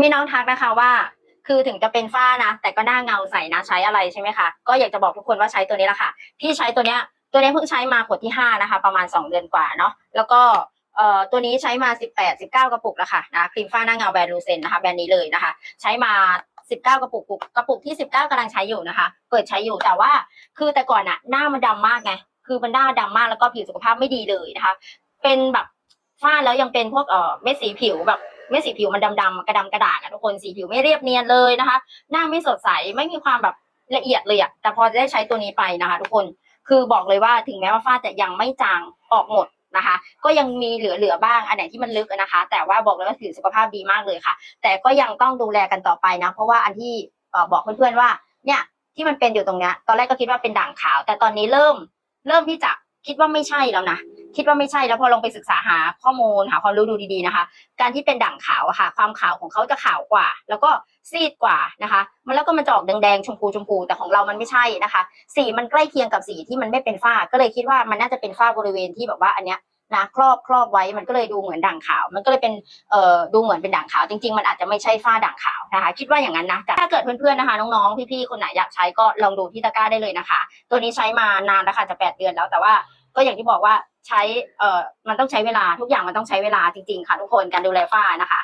มีน้องทักนะคะว่า คือถึงจะเป็นฝ้านะ แต่ก็หน้าเงาใสนะใช้อะไรใช่ไหมคะก็อยากจะบอกทุกคนว่าใช้ตัวนี้แหละค่ะพี่ใช้ตัวเนี้ยตัวนี้เพิ่งใช้มาขวดที่ห้านะคะ ประมาณสองเดือนกว่าเนาะแล้วก็เอ่อตัวนี้ใช้มาสิบแปดสิบเก้ากระปุกแล้วค่ะนะครีมฝ้าหน้าเงาแบรนด์ลูเซนนะคะแบรนด์นี้เลยนะคะ ใช้มาสิบเก้ากระปุกกระปุกที่สิบเก้ากำลังใช้อยู่นะคะ เปิดใช้อยู่แต่ว่าคือแต่ก่อนอะหน้ามันดำมากไงคือมันหน้าดำมากแล้วก็ผิวสุขภาพไม่ดีเลยนะคะ เป็นแบบฝ้าแล้วยังเป็นพวกเอ่อเม็ดสีผิวแบบ เม็ดสีผิวมันดำๆกระดำกระด่างอะทุกคนสีผิวไม่เรียบเนียนเลยนะคะ หน้าไม่สดใสไม่มีความแบบละเอียดเลยอะแต่พอได้ใช้ตัวนี้ไปนะคะ ทุกคนคือบอกเลยว่าถึงแม้ว่าฝ้าจะยังไม่จางออกหมดนะคะ ก็ยังมีเหลือๆบ้างอันไหนที่มันลึกนะคะ แต่ว่าบอกเลยว่าผิวสุขภาพดีมากเลยค่ะ แต่ก็ยังต้องดูแลกันต่อไปนะ เพราะว่าอันที่บอกเพื่อนๆว่าเนี่ยที่มันเป็นอยู่ตรงเนี้ยตอนแรกก็คิดว่าเป็นด่างขาว แต่ตอนนี้เริ่มเริ่มที่จะคิดว่าไม่ใช่แล้วนะ คิดว่าไม่ใช่แล้วพอลองไปศึกษาหาข้อมูลหาความรู้ดูดีๆนะคะ การที่เป็นด่างขาวอะค่ะ ความขาวของเขาจะขาวกว่า แล้วก็ซีดกว่านะคะ มันแล้วก็มันจะออกแดงๆชมพูชมพูแต่ของเรามันไม่ใช่นะคะ สีมันใกล้เคียงกับสีที่มันไม่เป็นฝ้า ก็เลยคิดว่ามันน่าจะเป็นฝ้าบริเวณที่แบบว่าอันเนี้ยนะครอบครอบไว้มันก็เลยดูเหมือนด่างขาว มันก็เลยเป็นเอ่อดูเหมือนเป็นด่างขาว จริงๆ มันอาจจะไม่ใช่ฝ้าด่างขาวนะคะ คิดว่าอย่างนั้นนะแต่ถ้าเกิดเพื่อนๆนะคะน้องๆพี่ๆคนไหนอยากใช้ก็ลองดูที่ตะกร้าได้เลยนะคะ ตัวนี้ใช้มานานแล้วค่ะจะแปดเดือนแล้วแต่ว่า ก็อย่างที่บอกว่าใช้เอ่อมันต้องใช้เวลาทุกอย่างมันต้องใช้เวลาจริงๆค่ะทุกคนการดูแลฝ้านะคะ